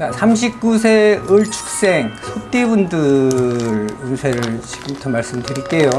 자, 39세 을축생 소띠분들 운세를 지금부터 말씀드릴게요.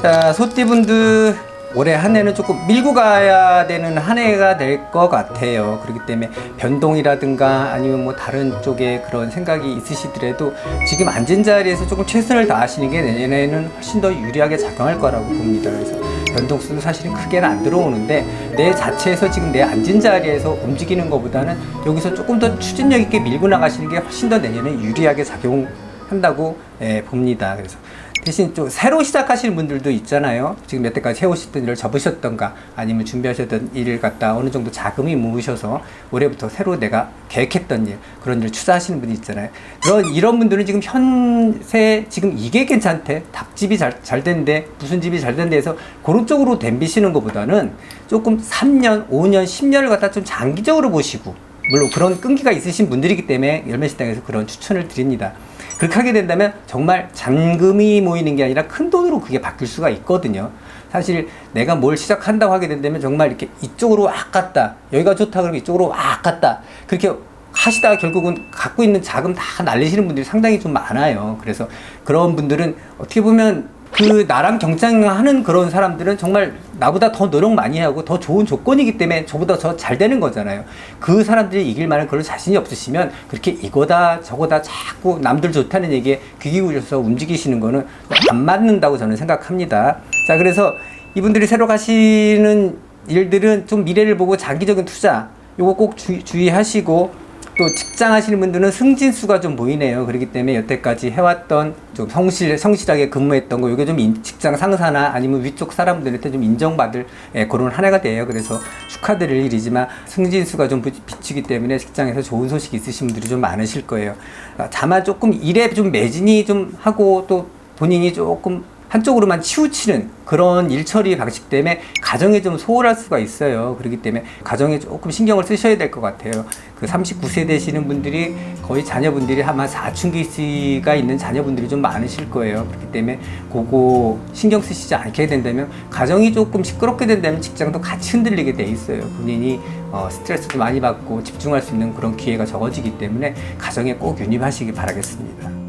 자, 소띠분들 올해 한 해는 조금 밀고 가야 되는 한 해가 될 것 같아요. 그렇기 때문에 변동이라든가 아니면 뭐 다른 쪽에 그런 생각이 있으시더라도 지금 앉은 자리에서 조금 최선을 다하시는 게 내년에는 훨씬 더 유리하게 작용할 거라고 봅니다. 그래서 변동수는 사실은 크게는 안 들어오는데 내 자체에서 지금 내 앉은 자리에서 움직이는 것보다는 여기서 조금 더 추진력 있게 밀고 나가시는 게 훨씬 더 내년에 유리하게 작용한다고 예, 봅니다. 그래서 대신 좀 새로 시작하시는 분들도 있잖아요. 지금 여태까지 해오셨던 일을 접으셨던가 아니면 준비하셨던 일을 갖다 어느 정도 자금이 모으셔서 올해부터 새로 내가 계획했던 일 그런 일을 투자하시는 분이 있잖아요. 그런 이런 분들은 지금 현세 지금 이게 괜찮대 닭집이 잘, 잘 된대 무슨 집이 잘 된대 해서 그런 쪽으로 덤비시는 것보다는 조금 3년, 5년, 10년을 갖다 좀 장기적으로 보시고 물론 그런 끈기가 있으신 분들이기 때문에 열매식당에서 그런 추천을 드립니다. 그렇게 하게 된다면 정말 잔금이 모이는 게 아니라 큰 돈으로 그게 바뀔 수가 있거든요. 사실 내가 뭘 시작한다고 하게 된다면 정말 이렇게 이쪽으로 악 갔다 여기가 좋다 그러면 이쪽으로 악 갔다 그렇게 하시다가 결국은 갖고 있는 자금 다 날리시는 분들이 상당히 좀 많아요. 그래서 그런 분들은 어떻게 보면 그 나랑 경쟁하는 그런 사람들은 정말 나보다 더 노력 많이 하고 더 좋은 조건이기 때문에 저보다 더 잘 되는 거잖아요. 그 사람들이 이길 만한 그런 자신이 없으시면 그렇게 이거다 저거다 자꾸 남들 좋다는 얘기에 귀 기울여서 움직이시는 거는 안 맞는다고 저는 생각합니다. 자, 그래서 이분들이 새로 가시는 일들은 좀 미래를 보고 장기적인 투자 요거 꼭 주, 주의하시고 또 직장 하시는 분들은 승진수가 좀 보이네요. 그렇기 때문에 여태까지 해왔던 좀 성실, 성실하게 근무했던 거, 이게 좀 인- 직장 상사나 아니면 위쪽 사람들한테 좀 인정받을 예, 그런 한 해가 돼요. 그래서 축하드릴 일이지만 승진수가 좀 비- 비치기 때문에 직장에서 좋은 소식이 있으신 분들이 좀 많으실 거예요. 아, 다만 조금 일에 좀 매진이 좀 하고 또 본인이 조금 한쪽으로만 치우치는 그런 일처리 방식 때문에 가정에 좀 소홀할 수가 있어요. 그렇기 때문에 가정에 조금 신경을 쓰셔야 될 것 같아요. 그 39세 되시는 분들이 거의 자녀분들이 아마 사춘기가 있는 자녀분들이 좀 많으실 거예요. 그렇기 때문에 그거 신경 쓰시지 않게 된다면 가정이 조금 시끄럽게 된다면 직장도 같이 흔들리게 돼 있어요. 본인이 어, 스트레스도 많이 받고 집중할 수 있는 그런 기회가 적어지기 때문에 가정에 꼭 유입하시기 바라겠습니다.